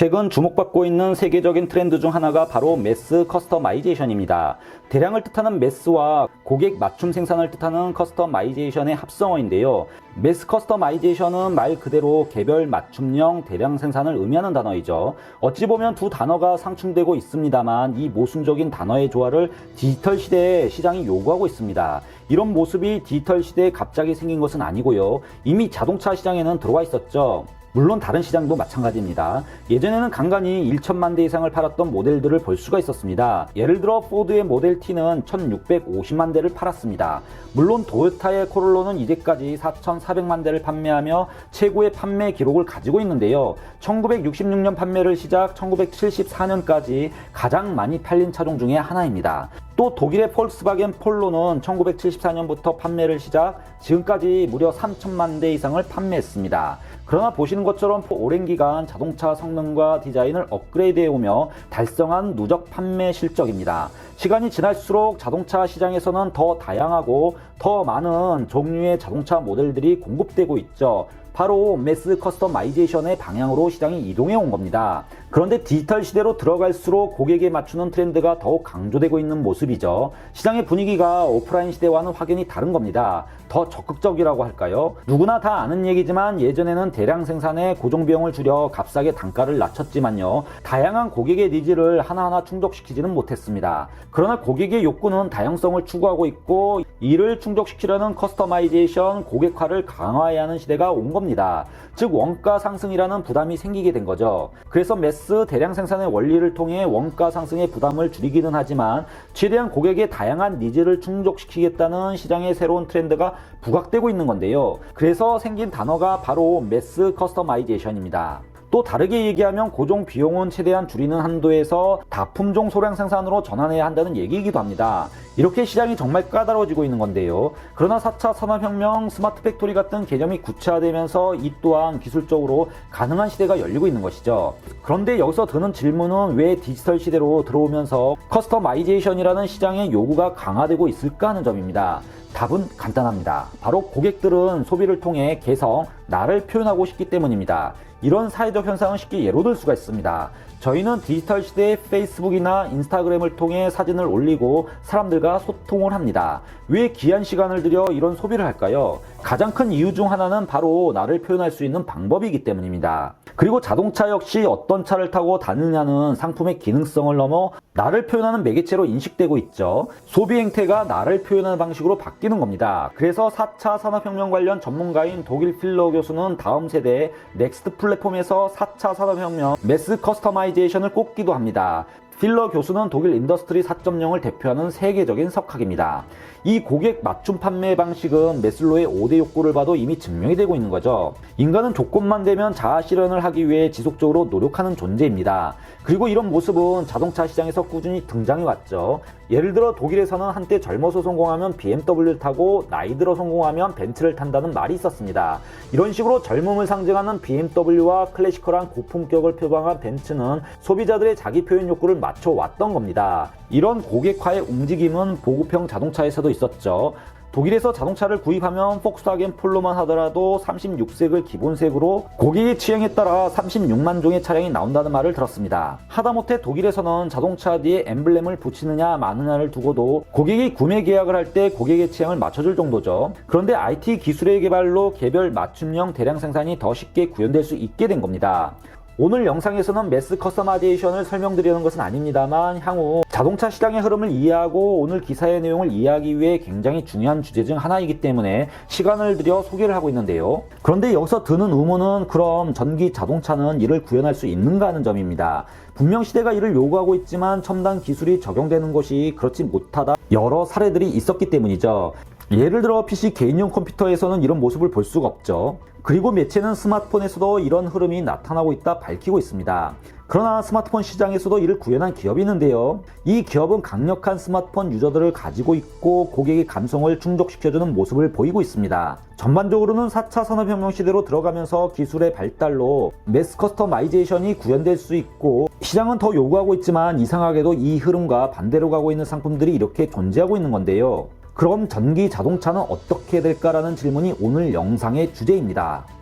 최근 주목받고 있는 세계적인 트렌드 중 하나가 바로 매스 커스터마이제이션입니다. 대량을 뜻하는 매스와 고객 맞춤 생산을 뜻하는 커스터마이제이션의 합성어인데요. 매스 커스터마이제이션은 말 그대로 개별 맞춤형 대량 생산을 의미하는 단어이죠. 어찌 보면 두 단어가 상충되고 있습니다만 이 모순적인 단어의 조화를 디지털 시대에 시장이 요구하고 있습니다. 이런 모습이 디지털 시대에 갑자기 생긴 것은 아니고요. 이미 자동차 시장에는 들어와 있었죠. 물론 다른 시장도 마찬가지입니다. 예전에는 간간히 1천만 대 이상을 팔았던 모델들을 볼 수가 있었습니다. 예를 들어 포드의 모델 T는 1650만 대를 팔았습니다. 물론 도요타의 코롤로는 이제까지 4400만 대를 판매하며 최고의 판매 기록을 가지고 있는데요. 1966년 판매를 시작 1974년까지 가장 많이 팔린 차종 중에 하나입니다. 또 독일의 폴스바겐 폴로는 1974년부터 판매를 시작 지금까지 무려 3천만 대 이상을 판매했습니다. 그러나 보시는 것처럼 오랜 기간 자동차 성능과 디자인을 업그레이드해 오며 달성한 누적 판매 실적입니다. 시간이 지날수록 자동차 시장에서는 더 다양하고 더 많은 종류의 자동차 모델들이 공급되고 있죠. 바로 매스 커스터마이제이션의 방향으로 시장이 이동해 온 겁니다. 그런데 디지털 시대로 들어갈수록 고객에 맞추는 트렌드가 더욱 강조되고 있는 모습이죠. 시장의 분위기가 오프라인 시대와는 확연히 다른 겁니다. 더 적극적이라고 할까요? 누구나 다 아는 얘기지만 예전에는 대량 생산에 고정 비용을 줄여 값싸게 단가를 낮췄지만요. 다양한 고객의 니즈를 하나하나 충족시키지는 못했습니다. 그러나 고객의 욕구는 다양성을 추구하고 있고 이를 충족시키려는 커스터마이제이션 고객화를 강화해야 하는 시대가 온 겁니다. 즉 원가 상승이라는 부담이 생기게 된 거죠. 그래서 매스 대량 생산의 원리를 통해 원가 상승의 부담을 줄이기는 하지만 최대한 고객의 다양한 니즈를 충족시키겠다는 시장의 새로운 트렌드가 부각되고 있는 건데요. 그래서 생긴 단어가 바로 매스 커스터마이제이션입니다. 또 다르게 얘기하면 고정 비용은 최대한 줄이는 한도에서 다품종 소량 생산으로 전환해야 한다는 얘기이기도 합니다. 이렇게 시장이 정말 까다로워지고 있는 건데요. 그러나 4차 산업혁명, 스마트 팩토리 같은 개념이 구체화되면서 이 또한 기술적으로 가능한 시대가 열리고 있는 것이죠. 그런데 여기서 드는 질문은 왜 디지털 시대로 들어오면서 커스터마이제이션이라는 시장의 요구가 강화되고 있을까 하는 점입니다. 답은 간단합니다. 바로 고객들은 소비를 통해 개성, 나를 표현하고 싶기 때문입니다. 이런 사회적 현상은 쉽게 예로 들 수가 있습니다. 저희는 디지털 시대의 페이스북이나 인스타그램을 통해 사진을 올리고 사람들과 소통을 합니다. 왜 귀한 시간을 들여 이런 소비를 할까요? 가장 큰 이유 중 하나는 바로 나를 표현할 수 있는 방법이기 때문입니다. 그리고 자동차 역시 어떤 차를 타고 다느냐는 상품의 기능성을 넘어 나를 표현하는 매개체로 인식되고 있죠. 소비 행태가 나를 표현하는 방식으로 바뀌는 겁니다. 그래서 4차 산업혁명 관련 전문가인 독일 필러 교수는 다음 세대의 넥스트 플랫폼에서 4차 산업혁명 매스 커스터마이제이션을 꼽기도 합니다. 필러 교수는 독일 인더스트리 4.0을 대표하는 세계적인 석학입니다. 이 고객 맞춤 판매 방식은 메슬로의 5대 욕구를 봐도 이미 증명이 되고 있는 거죠. 인간은 조건만 되면 자아 실현을 하기 위해 지속적으로 노력하는 존재입니다. 그리고 이런 모습은 자동차 시장에서 꾸준히 등장해 왔죠. 예를 들어 독일에서는 한때 젊어서 성공하면 BMW를 타고 나이 들어 성공하면 벤츠를 탄다는 말이 있었습니다. 이런 식으로 젊음을 상징하는 BMW와 클래시컬한 고품격을 표방한 벤츠는 소비자들의 자기 표현 욕구를 맞춰 왔던 겁니다. 이런 고객화의 움직임은 보급형 자동차에서도 있었죠. 독일에서 자동차를 구입하면 폭스바겐 폴로만 하더라도 36색을 기본색으로 고객의 취향에 따라 36만 종의 차량이 나온다는 말을 들었습니다. 하다못해 독일에서는 자동차 뒤에 엠블렘을 붙이느냐 마느냐를 두고도 고객이 구매 계약을 할 때 고객의 취향을 맞춰줄 정도죠. 그런데 IT 기술의 개발로 개별 맞춤형 대량 생산이 더 쉽게 구현될 수 있게 된 겁니다. 오늘 영상에서는 매스 커스터마이제이션을 설명드리는 것은 아닙니다만 향후 자동차 시장의 흐름을 이해하고 오늘 기사의 내용을 이해하기 위해 굉장히 중요한 주제 중 하나이기 때문에 시간을 들여 소개를 하고 있는데요. 그런데 여기서 드는 의문은 그럼 전기 자동차는 이를 구현할 수 있는가 하는 점입니다. 분명 시대가 이를 요구하고 있지만 첨단 기술이 적용되는 것이 그렇지 못하다 여러 사례들이 있었기 때문이죠. 예를 들어 PC 개인용 컴퓨터에서는 이런 모습을 볼 수가 없죠. 그리고 매체는 스마트폰에서도 이런 흐름이 나타나고 있다 밝히고 있습니다. 그러나 스마트폰 시장에서도 이를 구현한 기업이 있는데요. 이 기업은 강력한 스마트폰 유저들을 가지고 있고 고객의 감성을 충족시켜주는 모습을 보이고 있습니다. 전반적으로는 4차 산업혁명 시대로 들어가면서 기술의 발달로 매스 커스터마이제이션이 구현될 수 있고 시장은 더 요구하고 있지만 이상하게도 이 흐름과 반대로 가고 있는 상품들이 이렇게 존재하고 있는 건데요. 그럼 전기 자동차는 어떻게 될까라는 질문이 오늘 영상의 주제입니다.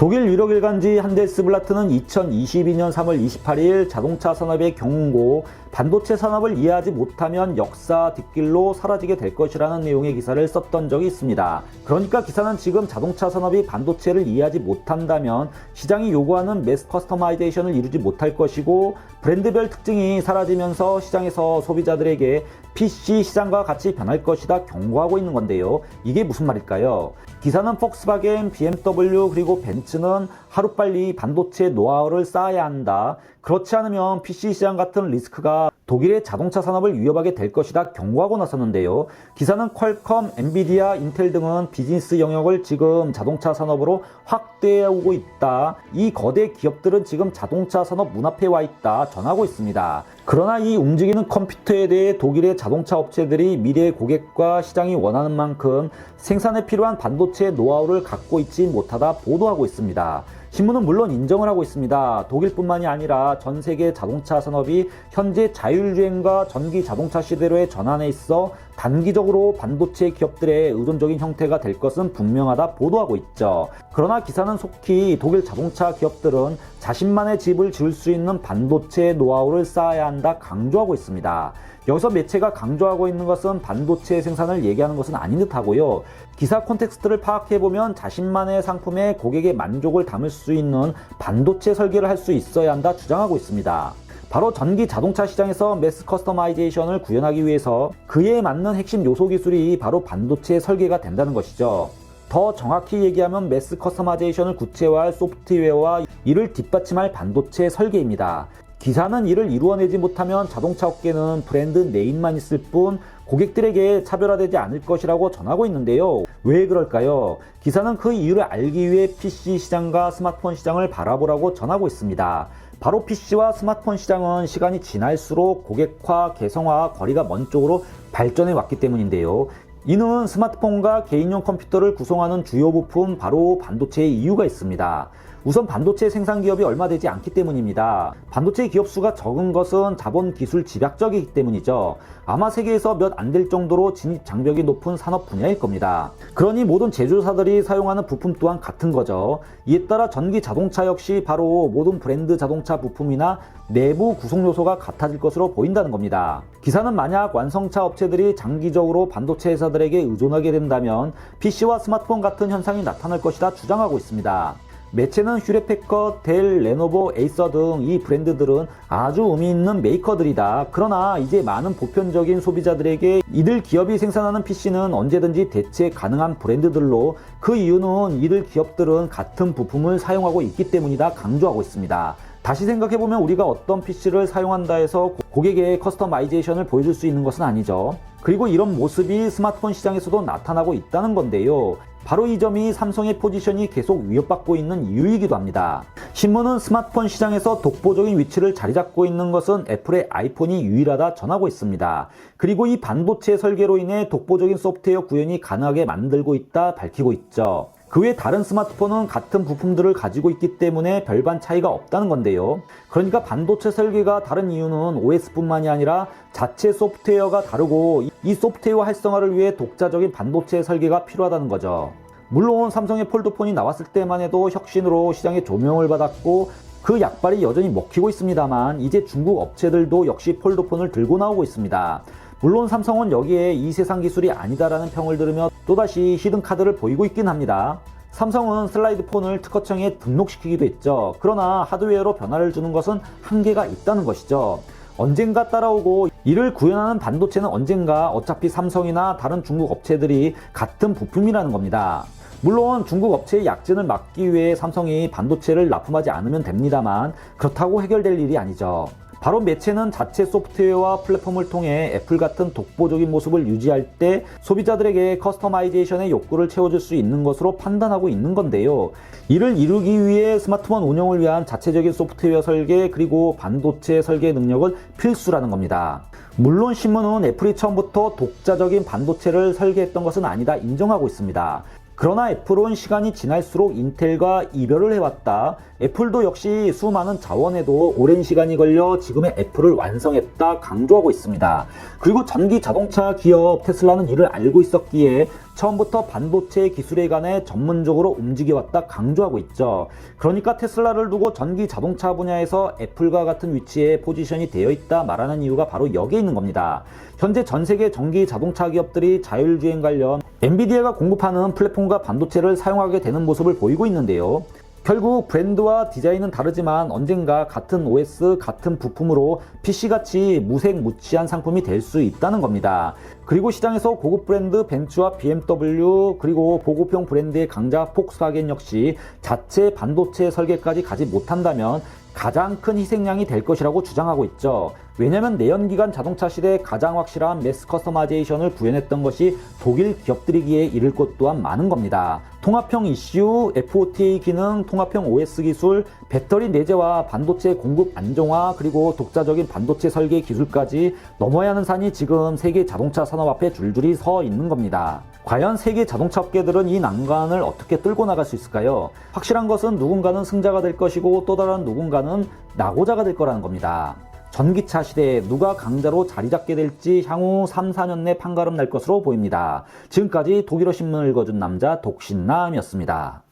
독일 유력 일간지 한데스블라트는 2022년 3월 28일 자동차 산업의 경고, 반도체 산업을 이해하지 못하면 역사 뒷길로 사라지게 될 것이라는 내용의 기사를 썼던 적이 있습니다. 그러니까 기사는 지금 자동차 산업이 반도체를 이해하지 못한다면 시장이 요구하는 매스 커스터마이제이션을 이루지 못할 것이고 브랜드별 특징이 사라지면서 시장에서 소비자들에게 PC 시장과 같이 변할 것이다 경고하고 있는 건데요. 이게 무슨 말일까요? 기사는 폭스바겐, BMW 그리고 벤츠는 하루빨리 반도체 노하우를 쌓아야 한다. 그렇지 않으면 PC 시장 같은 리스크가 독일의 자동차 산업을 위협하게 될 것이다 경고하고 나섰는데요. 기사는 퀄컴, 엔비디아, 인텔 등은 비즈니스 영역을 지금 자동차 산업으로 확대하고 있다. 이 거대 기업들은 지금 자동차 산업 문 앞에 와 있다 전하고 있습니다. 그러나 이 움직이는 컴퓨터에 대해 독일의 자동차 업체들이 미래의 고객과 시장이 원하는 만큼 생산에 필요한 반도체 노하우를 갖고 있지 못하다 보도하고 있습니다. 신문은 물론 인정을 하고 있습니다. 독일뿐만이 아니라 전 세계 자동차 산업이 현재 자율주행과 전기 자동차 시대로의 전환에 있어 단기적으로 반도체 기업들의 의존적인 형태가 될 것은 분명하다 보도하고 있죠. 그러나 기사는 속히 독일 자동차 기업들은 자신만의 집을 지을 수 있는 반도체 노하우를 쌓아야 한다 강조하고 있습니다. 여기서 매체가 강조하고 있는 것은 반도체 생산을 얘기하는 것은 아닌 듯 하고요. 기사 콘텍스트를 파악해보면 자신만의 상품에 고객의 만족을 담을 수 있는 반도체 설계를 할 수 있어야 한다 주장하고 있습니다. 바로 전기 자동차 시장에서 매스 커스터마이제이션을 구현하기 위해서 그에 맞는 핵심 요소 기술이 바로 반도체 설계가 된다는 것이죠. 더 정확히 얘기하면 매스 커스터마이제이션을 구체화할 소프트웨어와 이를 뒷받침할 반도체 설계입니다. 기사는 이를 이루어내지 못하면 자동차 업계는 브랜드 네임만 있을 뿐 고객들에게 차별화되지 않을 것이라고 전하고 있는데요. 왜 그럴까요? 기사는 그 이유를 알기 위해 PC 시장과 스마트폰 시장을 바라보라고 전하고 있습니다. 바로 PC와 스마트폰 시장은 시간이 지날수록 고객화, 개성화, 거리가 먼 쪽으로 발전해 왔기 때문인데요. 이는 스마트폰과 개인용 컴퓨터를 구성하는 주요 부품 바로 반도체의 이유가 있습니다. 우선 반도체 생산 기업이 얼마 되지 않기 때문입니다. 반도체 기업 수가 적은 것은 자본 기술 집약적이기 때문이죠. 아마 세계에서 몇 안 될 정도로 진입 장벽이 높은 산업 분야일 겁니다. 그러니 모든 제조사들이 사용하는 부품 또한 같은 거죠. 이에 따라 전기 자동차 역시 바로 모든 브랜드 자동차 부품이나 내부 구성 요소가 같아질 것으로 보인다는 겁니다. 기사는 만약 완성차 업체들이 장기적으로 반도체 회사들에게 의존하게 된다면 PC와 스마트폰 같은 현상이 나타날 것이다 주장하고 있습니다. 매체는 휴레패커, 델, 레노버, 에이서 등 이 브랜드들은 아주 의미 있는 메이커들이다. 그러나 이제 많은 보편적인 소비자들에게 이들 기업이 생산하는 PC는 언제든지 대체 가능한 브랜드들로 그 이유는 이들 기업들은 같은 부품을 사용하고 있기 때문이다 강조하고 있습니다. 다시 생각해보면 우리가 어떤 PC를 사용한다 해서 고객의 커스터마이제이션을 보여줄 수 있는 것은 아니죠. 그리고 이런 모습이 스마트폰 시장에서도 나타나고 있다는 건데요. 바로 이 점이 삼성의 포지션이 계속 위협받고 있는 이유이기도 합니다. 신문은 스마트폰 시장에서 독보적인 위치를 자리 잡고 있는 것은 애플의 아이폰이 유일하다 전하고 있습니다. 그리고 이 반도체 설계로 인해 독보적인 소프트웨어 구현이 가능하게 만들고 있다 밝히고 있죠. 그 외 다른 스마트폰은 같은 부품들을 가지고 있기 때문에 별반 차이가 없다는 건데요. 그러니까 반도체 설계가 다른 이유는 OS뿐만이 아니라 자체 소프트웨어가 다르고 이 소프트웨어 활성화를 위해 독자적인 반도체 설계가 필요하다는 거죠. 물론 삼성의 폴드폰이 나왔을 때만 해도 혁신으로 시장에 조명을 받았고 그 약발이 여전히 먹히고 있습니다만 이제 중국 업체들도 역시 폴드폰을 들고 나오고 있습니다. 물론 삼성은 여기에 이 세상 기술이 아니다라는 평을 들으며 또다시 히든 카드를 보이고 있긴 합니다. 삼성은 슬라이드 폰을 특허청에 등록시키기도 했죠. 그러나 하드웨어로 변화를 주는 것은 한계가 있다는 것이죠. 언젠가 따라오고 이를 구현하는 반도체는 언젠가 어차피 삼성이나 다른 중국 업체들이 같은 부품이라는 겁니다. 물론 중국 업체의 약진을 막기 위해 삼성이 반도체를 납품하지 않으면 됩니다만 그렇다고 해결될 일이 아니죠. 바로 매체는 자체 소프트웨어와 플랫폼을 통해 애플 같은 독보적인 모습을 유지할 때 소비자들에게 커스터마이제이션의 욕구를 채워줄 수 있는 것으로 판단하고 있는 건데요. 이를 이루기 위해 스마트폰 운영을 위한 자체적인 소프트웨어 설계 그리고 반도체 설계 능력은 필수라는 겁니다. 물론 신문은 애플이 처음부터 독자적인 반도체를 설계했던 것은 아니다 인정하고 있습니다. 그러나 애플은 시간이 지날수록 인텔과 이별을 해왔다. 애플도 역시 수많은 자원에도 오랜 시간이 걸려 지금의 애플을 완성했다 강조하고 있습니다. 그리고 전기 자동차 기업 테슬라는 이를 알고 있었기에 처음부터 반도체 기술에 관해 전문적으로 움직여왔다 강조하고 있죠. 그러니까 테슬라를 두고 전기 자동차 분야에서 애플과 같은 위치에 포지션이 되어 있다 말하는 이유가 바로 여기에 있는 겁니다. 현재 전 세계 전기 자동차 기업들이 자율주행 관련 엔비디아가 공급하는 플랫폼과 반도체를 사용하게 되는 모습을 보이고 있는데요. 결국 브랜드와 디자인은 다르지만 언젠가 같은 OS, 같은 부품으로 PC같이 무색무취한 상품이 될 수 있다는 겁니다. 그리고 시장에서 고급 브랜드 벤츠와 BMW 그리고 보급형 브랜드의 강자 폭스바겐 역시 자체 반도체 설계까지 가지 못한다면 가장 큰 희생양이 될 것이라고 주장하고 있죠. 왜냐면 내연기관 자동차 시대에 가장 확실한 매스 커스터마이제이션을 구현했던 것이 독일 기업들이기에 이를 것 또한 많은 겁니다. 통합형 ECU, FOTA 기능, 통합형 OS 기술, 배터리 내재와 반도체 공급 안정화, 그리고 독자적인 반도체 설계 기술까지 넘어야 하는 산이 지금 세계 자동차 산업 앞에 줄줄이 서 있는 겁니다. 과연 세계 자동차 업계들은 이 난관을 어떻게 뚫고 나갈 수 있을까요? 확실한 것은 누군가는 승자가 될 것이고 또 다른 누군가는 낙오자가 될 거라는 겁니다. 전기차 시대에 누가 강자로 자리 잡게 될지 향후 3, 4년 내 판가름 날 것으로 보입니다. 지금까지 독일어 신문을 읽어준 남자 독신남이었습니다.